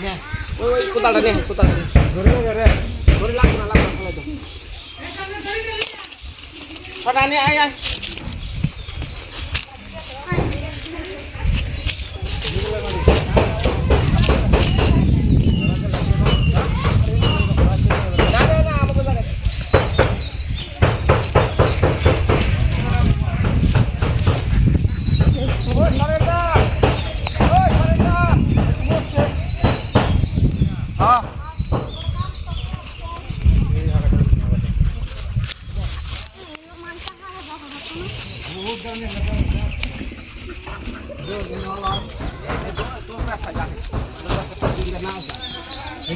নে ওই কোদালটা নে কোদালটা নে ধরে ধরে ধরে লাগবে না লাগবে না ফেলে দাও আয় আয় না, না, না, আমাকে জায়গা দে। ওই, সরেন না। ওই, সরেন না। বসছে। হ্যাঁ।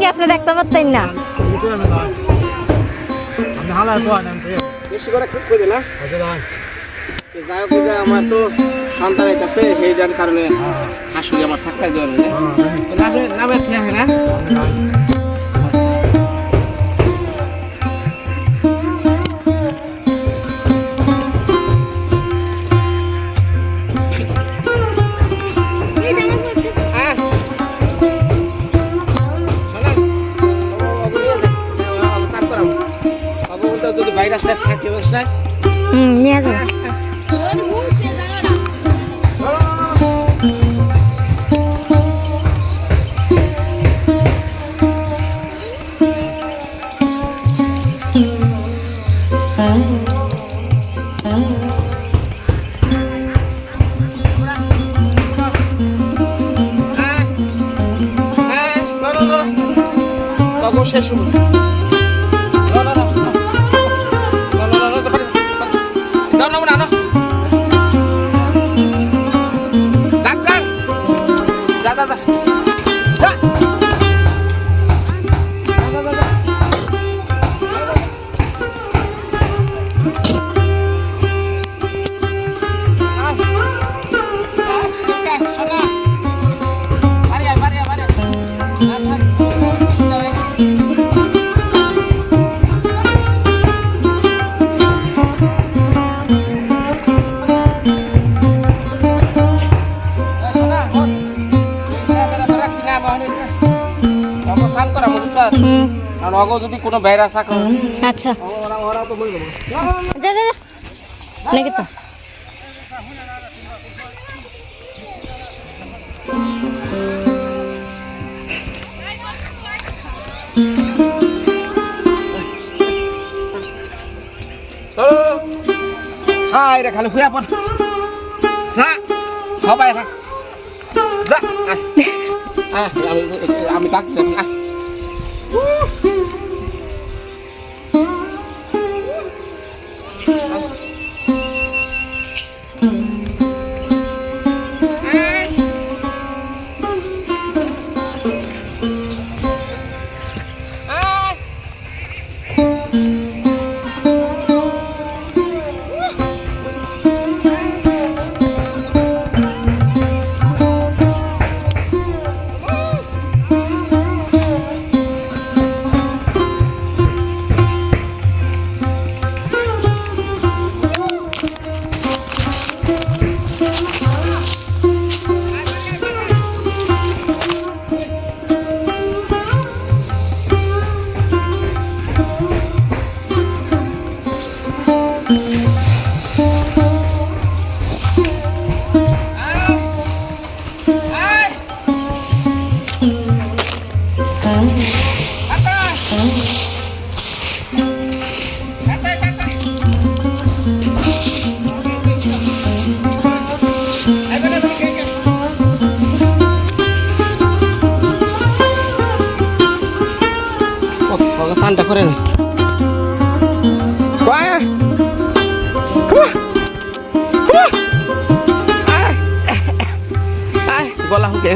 যান আপনি দেখতে পারতেন না? বেশি করে খুব করে না যাই হোক যে আমার তো সন্তান আছে সেইটার কারণে হাসুরি আমার থাকতে নামে নামে না? ভাইরাস টাস থাকে বুঝলেন হুম নিয়ে যাব হ্যাঁ হ্যাঁ হুম। যদি কোনো ভাইরাস থাকে আচ্ছা। ওরা তো যা যা নাকি তো? হাই রে খালি হুয়া পর যা হবাই না যা আয়। আয়, আমি- আমি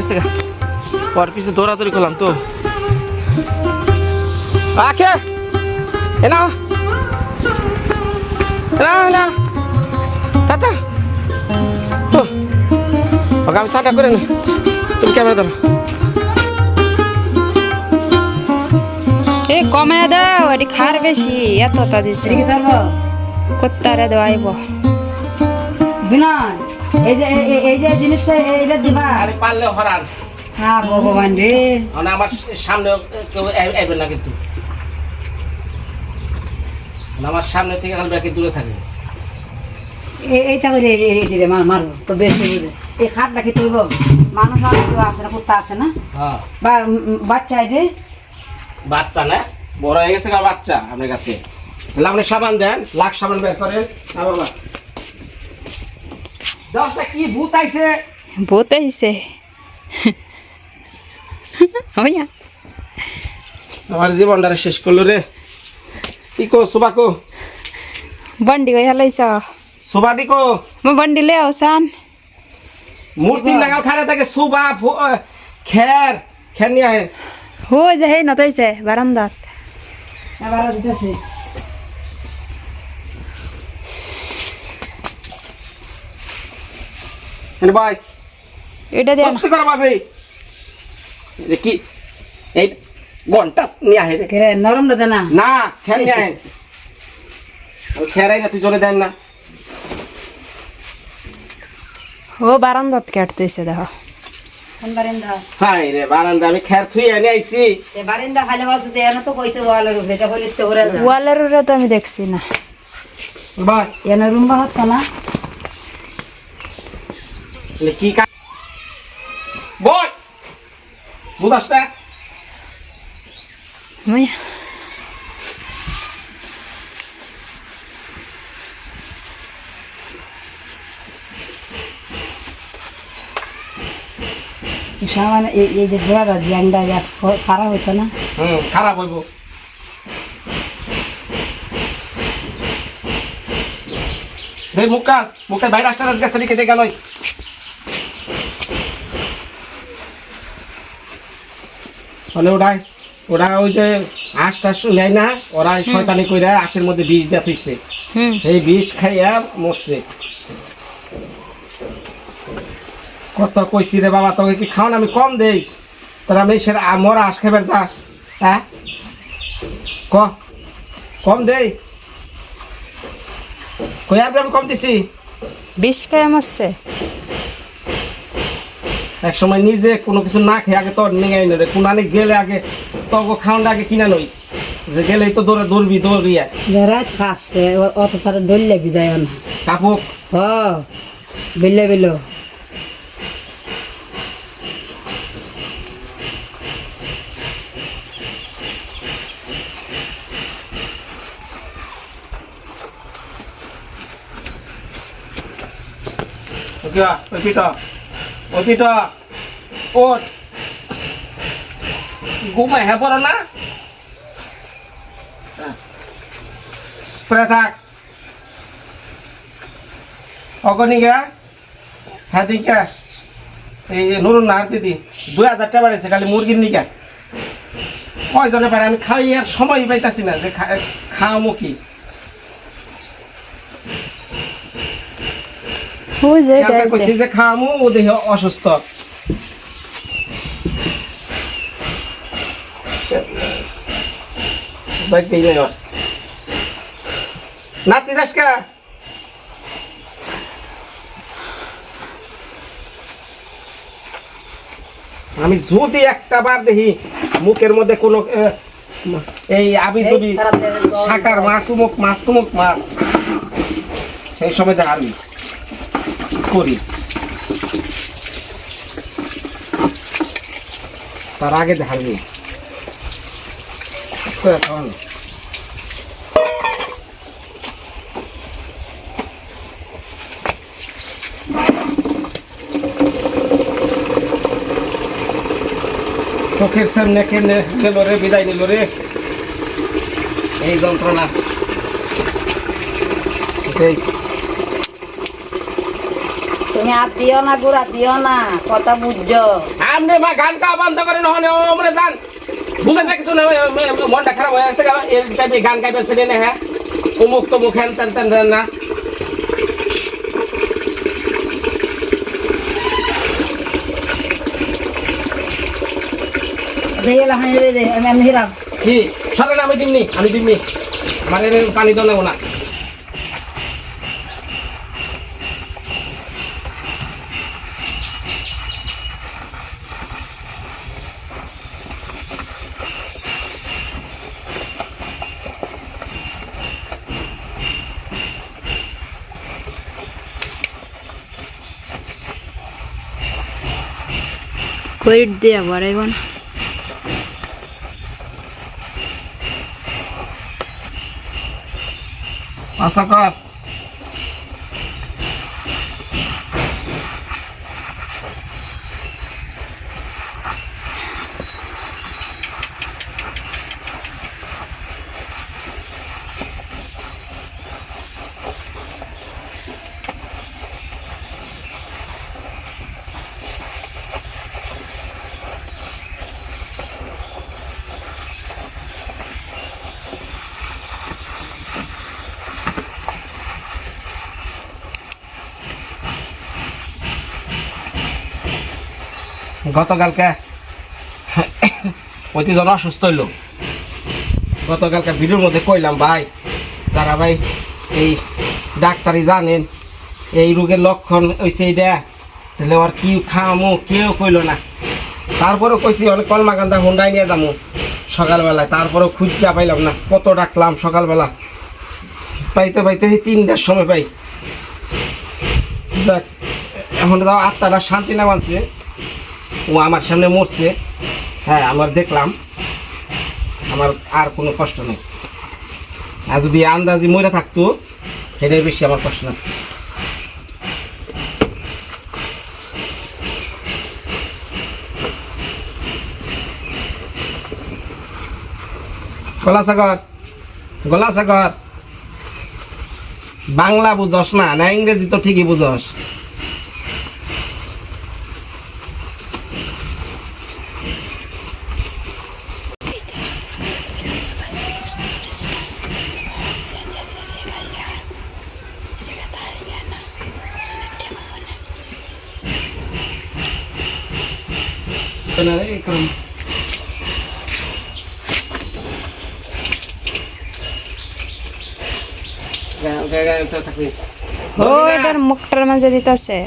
গেছে ওর পিছে দৌড়াদৌড়ি করলাম তো। আকে এ এ নাও তাতা। ওকে আমি সাটা করে নি। তুমি ক্যামেরা ধরো। এ কমে দাও এটি খার বেশি। এত তা দিছে কোত্তারে দেওয়া আইব বিনয় এই যে এই- এই- এই যে জিনিসটা এইটা দিবা। আরে পারলে হরান হ্যাঁ ভগবান রে। মানে আমার সামনে কেউ আইবে না কিন্তু। আমার সামনে থেকে খালি ব্যাকে দূরে থাকে। এ- এইটা করে রে মার মারবো তো বেশি বুঝে এই খাটটা কি তুইব মানুষ আর কেউ আছে না কুত্তা আছে না? হ্যাঁ। বা উম, উম, বাচ্চা না? বড় হয়ে গেছে বাচ্চা আপনার কাছে। সাবান দেন লাখ সাবান বের করেন। বাবা। দশটা কি ভূত আইছে? ভূত আইছে। ওইয়া আমার জীবনটারে শেষ করল রে। কি কো সুবাকো বন্ডি গই হেলাইছ সুবাডি কো। মো বন্ডি লে আওসান মূর্তি লাগাল খারে থাকে সুবা খের খের নিয়ে আয় হো যে হে নতইছে বারান্দাত এবার দিতেছে এনে ভাই এটা দেন সত্যি করে ভাবি। এটা কি? এই ঘণ্টা নিয়ে আহে রে। কে নরম না না খের নিয়ে আয়। ওই খেরাই না তুই জলে দেন না। ও বারান্দাত কাটতেছে দেখো। হাই রে বারান্দা আমি খের থুই এনে আইছি। এ বারিন্দা খালি বাসু দে না তো কইতে ওয়ালের উপরে এটা হলিতে ওরে যা ওয়ালের উরে তো আমি দেখছি না। ভাই। এনে রুম্বা হত না। এলে কি কা বল! বুদাসটা ওইয়া সামান্য এই যে ঘোড়াটা জ্যাংটা যা খারাপ হতো না? হুম খারাপ হইব। মুখটা মুখে বাইরে আসতে গেছে লিখে দেখে নয় মানে ওটাই ওরা ওই যে আঁশ টাস নেয় না ওরা শয়তানি কইরা আঁশের মধ্যে বিষ দেওয়া থইছে। সেই বিষ খাইয়া মরছে। কত কইছি রে বাবা তোকে কি খাওয়ান আমি কম দেই? তোরা আমি সে মরা আঁশ খাইবার যাস হ্যাঁ? ক? কম দেই? কই আর আমি কম দিছি? বিষ খায় মরছে। এক সময় নিজে কোনো কিছু না খেয়ে আগে তোর নিয়ে আইন রে। কোনানে গেলে আগে তোকে খাওয়ানটা আগে কিনা নই। যে গেলেই তো দৌড়ে দৌড়বি দৌড়িয়া রাত খাপছে অত তার ডললে বিজায় না। কাপুক। হ বিলে বিলো। ওকে ওই পিটা পিটা ওট ঘুমাই হ্যাঁ পড়ো না। স্প্রে থাক। অগনিকা হ্যাঁ এই নুরুন না, আর দিদি, দুই হাজার টাকা খালি মুরগির নিকা। কয়জনে পারে? আমি খাই, আর সময় পাইতাছি না যে খাওয়ামো কি? যে আমরা কইছি যে খাওয়ামো ও দেহে অসুস্থ। বাইতেই নাই ওর। নাতি দাসকা। আমি যদি একটা বার দেখি মুখের মধ্যে কোনো এই আবি জবি শাকার মাছ উমুক মাছ তুমুক মাছ সেই সময় দেখাবি। করি। তার আগে করে খাওয়ানো। চোখের সামনে কেনে গেল রে, বিদায় নিল রে? এই যন্ত্রণা। তুমি আর দিও না গুড়া দিও না কথা বুঝছ? আপনি মা গান কা বন্ধ করে নহনে ওমরে যান। বুঝেন না কিছু না মনটা খারাপ হয়ে গেছে এর টাইপে গান গাইবেন সেটা না হ্যাঁ? অমুক তমুক হ্যান তেন তেন না? আমি আমি হিরাম। কি? সরেন আমি দিমনি আমি দিমনি। মানে পানি তো নেব না কইট দিয়া বড়াইবন আশা কর গতকালকে অতিজন অসুস্থ হইল। গতকালকে ভিডিওর মধ্যে কইলাম, ভাই যারা ভাই, এই ডাক্তারি জানেন, এই রোগের লক্ষণ হয়েছে এইটা তাহলে আর কি খামো, কেউ কইলো না। তারপরেও কইছি, অনেক কলমা গান্দা হুন্ডাই নিয়ে যাব সকালবেলায়। তারপরেও খুঁজা পাইলাম না, কত ডাকলাম সকালবেলা। পাইতে পাইতে সেই তিনটার সময় পাই। যাক, এখন তাও আত্মাটা শান্তি না মানছে। ও আমার সামনে মরছে। হ্যাঁ আমার দেখলাম। আমার আর কোনো কষ্ট নেই। আর যদি আন্দাজি মরে থাকতো, সেটাই বেশি আমার কষ্ট না। গলাসাগর গলাসাগর। বাংলা বুঝস না না ইংরেজি তো ঠিকই বুঝস। থাকবি ও এটার মুখটার মাঝে দিতেছে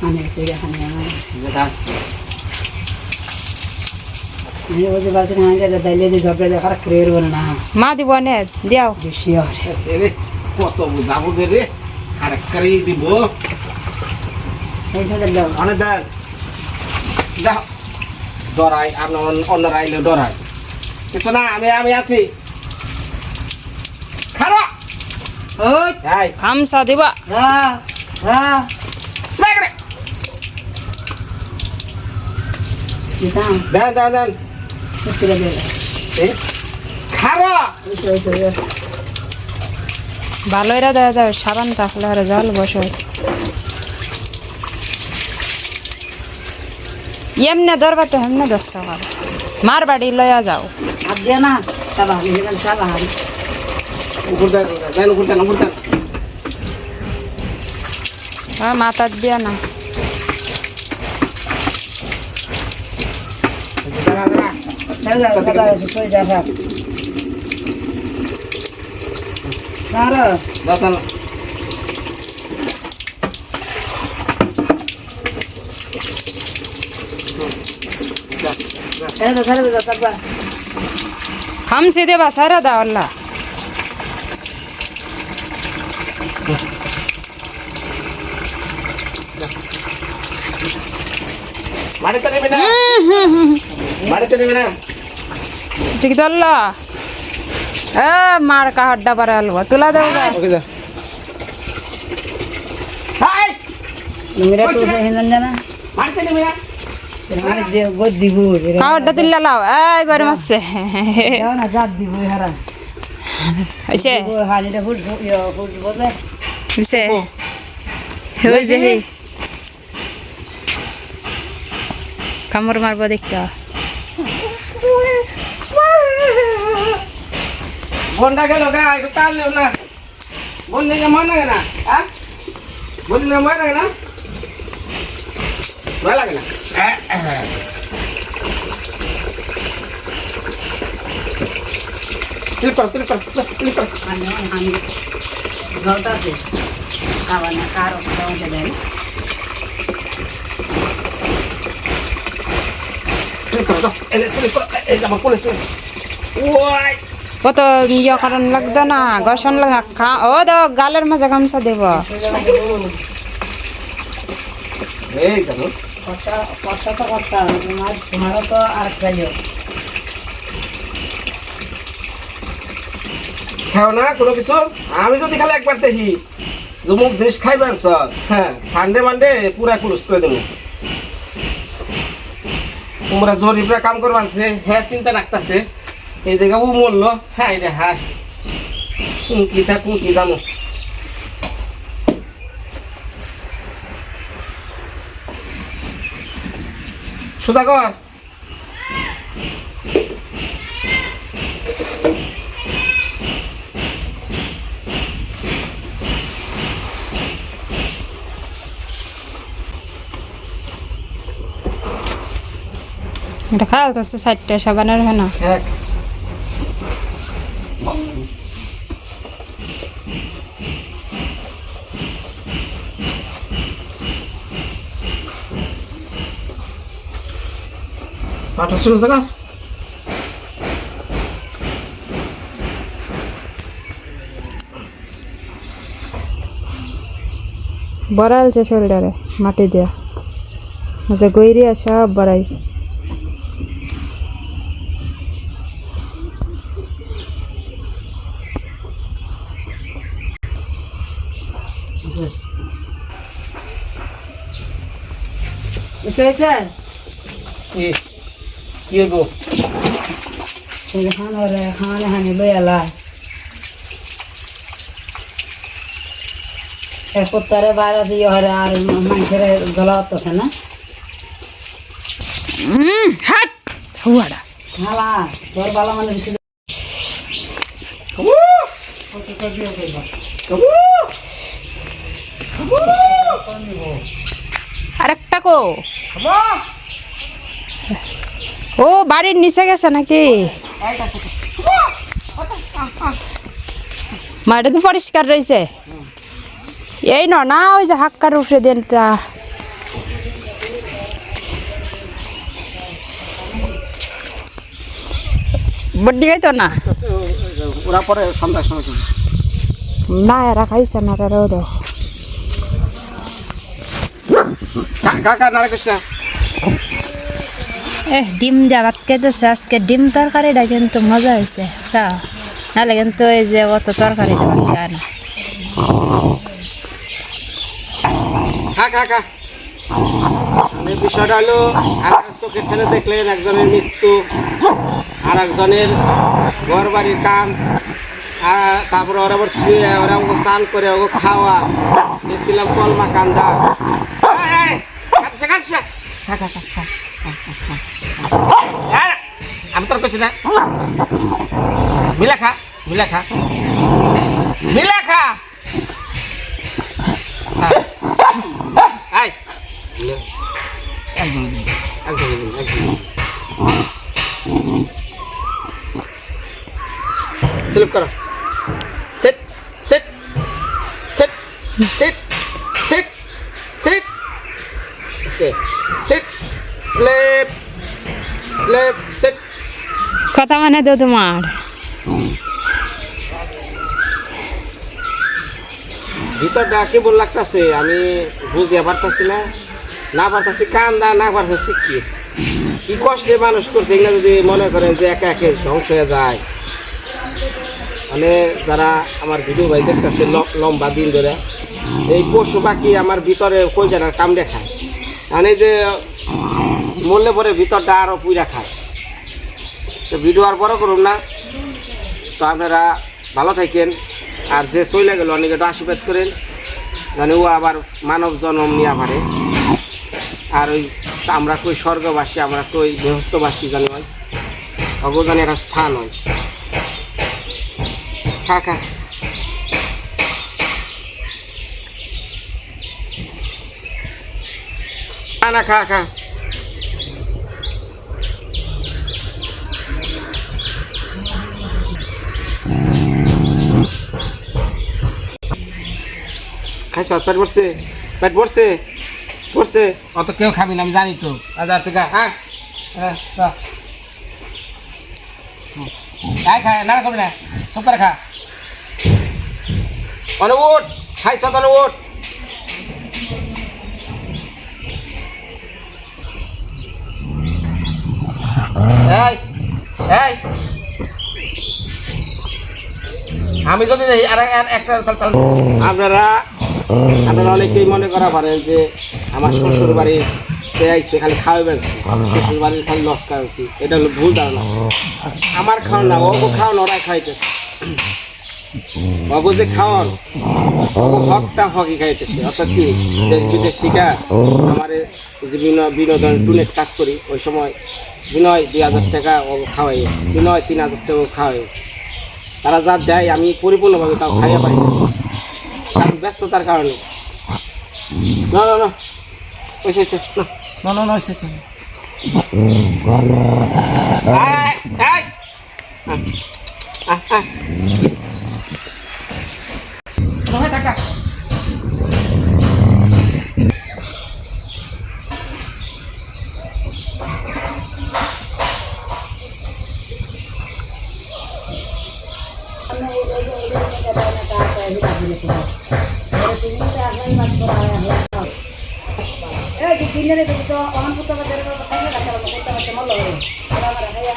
মানে মা দিব নে রে কত বুঝাবো রে আরেক দিব দাও অনেক দেন দেখ ডরাই আর অন্য- অন্যরা আইলে ডরাই কিছু না আমি আমি আছি। ওই খামসা দিবা। দেন দেন দেন। ভালো এরা দেওয়া যাবে সাবান আর জল বসে। এমনে ধরবা তো হেমনে দশ করে মার বাড়ি লয়া যাও হাত দিয়ে না সাবা হারি দিলাম সাবা হারি উপর দেন দেন উপর দেন উপর দেন হ্যাঁ মাথার দিয়া না দাঁড়া দাঁড়া সাবা সাবা সই যা সাব সারা দাঁড়া ছেড়ে দাও ছেড়ে দাও সাবা খামসি দেবা সারা দাও আল্লাহ বাড়িতে নেবে না। কাহরটা তুললা লাও। এই, গরম আছে। কামড় মারবো দেখতে। বন্ডা গেল গা, একটু না। বন্ডে মনে লাগে না হ্যাঁ? মনে লাগে না? লাগে না? স্লিপ কর স্লিপ কর স্লিপ কর হানি হানি জলটা আছে খাবার না কারও স্লিপ ওই কত ইয়ে করান লাগতো না গসন লাগা খা ও তো গালের মাঝে গামছা দেব এই কথা কথা তো তোমারও তো আর খাইও। খাও না, কোনো আমি যদি খালি একবার দেখি, জমুক জিনিস খাইবেন স্যার। হ্যাঁ সানডে মানডে পুরা কুরুস করে দেবো। তোমরা জরিপরা কাম করবানছে হ্যাঁ চিন্তা রাখতেছে। এই দেখে ও মরলো। হ্যাঁ রে হ্যাঁ। কুঙ্কি থা কুঙ্কি জানো। সুধাকর এটা খাওয়া যাচ্ছে সাইডটা সাবানের হয় না। পাঠা শুরু থাকা বড়াইছে শরীরে মাটি দিয়া। আচ্ছা গৈরিয়া সব বড়াইছে এসে হয়েছে কি? কি হইব খান হলে খানে হানি লই এরপরে বাইরে দিয়ে হরে আর মানুষের গলা হতেছে না হুম হাট হুয়াড়া হালা তোর ভালো মানে বেশি আরেকটা কো ও বাড়ির নিচে গেছে নাকি? মাটা তো পরিষ্কার রয়েছে? এই ন না ওই যে হাক্কার উঠে দেন তা। বড্ডি খাইতো না? ওরা পরে সন্ধ্যার সময় না এরা খাইছে না রে রোদ কাকা নারে কৃষ্ণ। এ ডিম যা ভাত খাইতেছে আজকে ডিম তরকারিটা কিন্তু মজা হয়েছে চা নাহলে কিন্তু এই যে অত তরকারি ভাত খায় না। খা খা বিষয়টা হলো আপনার চোখের ছেলে দেখলেন একজনের মৃত্যু আর একজনের ঘর বাড়ির কাম আর তারপরে ওরা আবার থুয়ে ওরা ওকে স্নান করে ওকে খাওয়া। গেছিলাম কলমা কান্দা। খা, খা, খা, আমি তোর কইছি না মিলা খা মিলা খা মিলা খা নে। একদম একদম একদম। স্লিপ করো sit sit sit sit sit okay sit sleep sleep sit কথা মানে তো তোমার ভিতরটা কেবল লাগতেছে আমি বুঝিয়া পারতাছি না না পারতাছি কান্দা না পারতাছি কি কি কষ্টে মানুষ করছে এগুলো যদি মনে করেন যে একা একে ধ্বংস হয়ে যায় মানে যারা আমার ভিডিও ভাইদের কাছে লম্বা দিন ধরে এই পশু পাখি আমার ভিতরে কলজাটার কাম দেখায় মানে যে মরলে পরে ভিতরটা আরও পুইরা খায়। তো ভিডিও আর বড় করুন না। তো আপনারা ভালো থাকেন। আর যে চলে গেল, অনেক একটু আশীর্বাদ করেন। জানি ও আবার মানব জন্ম নিয়ে পারে আর ওই আমরা কই স্বর্গবাসী, আমরা কই গৃহস্থবাসী জানি হয়। অগো জানি একটা স্থান হয়। খা খা। না খা খা। পেট পড়ছে পেট পড়ছে পড়ছে অত কেউ খাবি না আমি জানি তো। টাকা হ্যাঁ? হ্যাঁ। হুম। না করবি না। চুপ করে খা। এই এই। আমি যদি আপনারা আপনারা অনেকেই মনে করা পারেন যে আমার শ্বশুর বাড়ি আইছে খালি খাওয়াই বেড়ছি শ্বশুর বাড়ির খালি লস খাওয়াচ্ছি এটা হলো ভুল ধারণা। আমার খাওয়ান না ওগো খাওয়ান ওরা খাইতেছে। যে খাওয়ান হকটা হকি খাইতেছে। অর্থাৎ কি দেশ বিদেশ থেকে আমার যে বিনোদন টুনেট কাজ করি ওই সময় বিনয় দুই হাজার টাকা ও খাওয়াই বিনয় তিন হাজার টাকা খাওয়াই। তারা যা দেয় আমি পরিপূর্ণভাবে তাও খাইয়া পারি ব্যস্ততার কারণে না না না ওই সে সে, না না না না ওই সে আহ। কোথায় থাকা? এই দিনের তো রাখা করতে পারতে মল্ল খাইয়া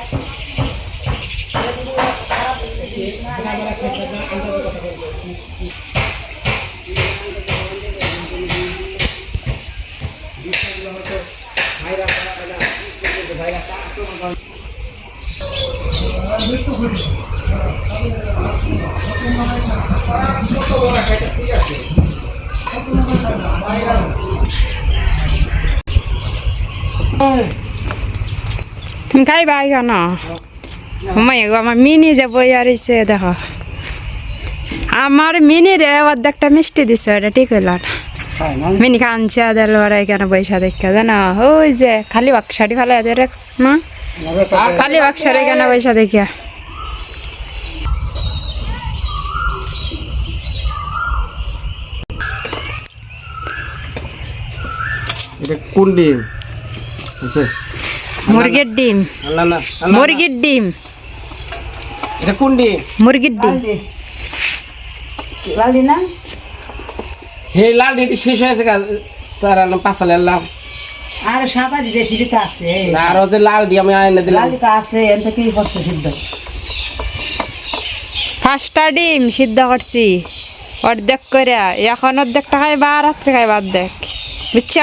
তুমি খাইবা কেন মাই আমার মিনি যে বই আরিছে দেখো। আমার মিনি রে, অর্ধেকটা মিষ্টি দিছে, এটা ঠিক হইল মিনি কাঞ্চা দিল ওরা কেন পয়সা দেখা, জানো? ওই যে, খালি বাক্সারি ফেলে এদের মা। খালি বাক্সারে কেন পয়সা দেখিয়া এটা কোন ডিম? আছে মুরগির ডিম। আল্লাহ না মুরগির ডিম। এটা কোন ডিম? মুরগির ডিম। লালি না? হে লাল ডিমটি শেষ হয়েছে স্যার আলম পাঁচ সালের আর সাদা দিতে আছে। আরও যে লাল ডিম আমি আইনে দিলাম। লালি তো আছে এন থেকে কষ্ট সিদ্ধ? পাঁচটা ডিম সিদ্ধ করছি। অর্ধেক করে এখন অর্ধেকটা খাইবা আর রাত্রে খাইবা অর্ধেক। বুঝছ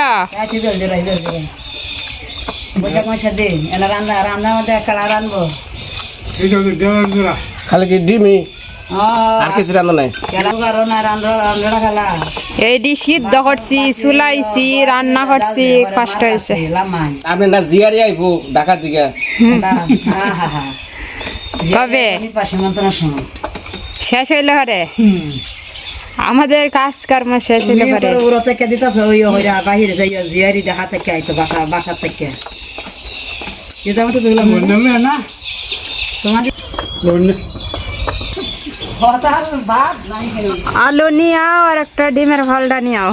বৈশাখ মাসে দিন এনে রান্না মধ্যে কালা রানবো খালি কি ডিমই? আর কিছু রান্না নাই? এইটি সিদ্ধ করছি চুলাইছি রান্না করছি কষ্ট হয়েছে লামাই। আপনি না জিয়ারি আইবো ঢাকা দিকে। কবে? পাশে মন্ত্রণার সময়। শেষ হইলে ঘরে? আমাদের কাজ কর্ম শেষ হইলে ঘরে ওরা থেকে দিতেছে ওই হইরা বাহিরে যাই জিয়ারি দেখা থেকে আইতো বাসা বাসা থেকে। এটা আমি তো দেখলাম। না। তোমার কথা বাদ নাই কেন? আলু নিয়ে আও আর একটা ডিমের ফলটা নিয়ে আও।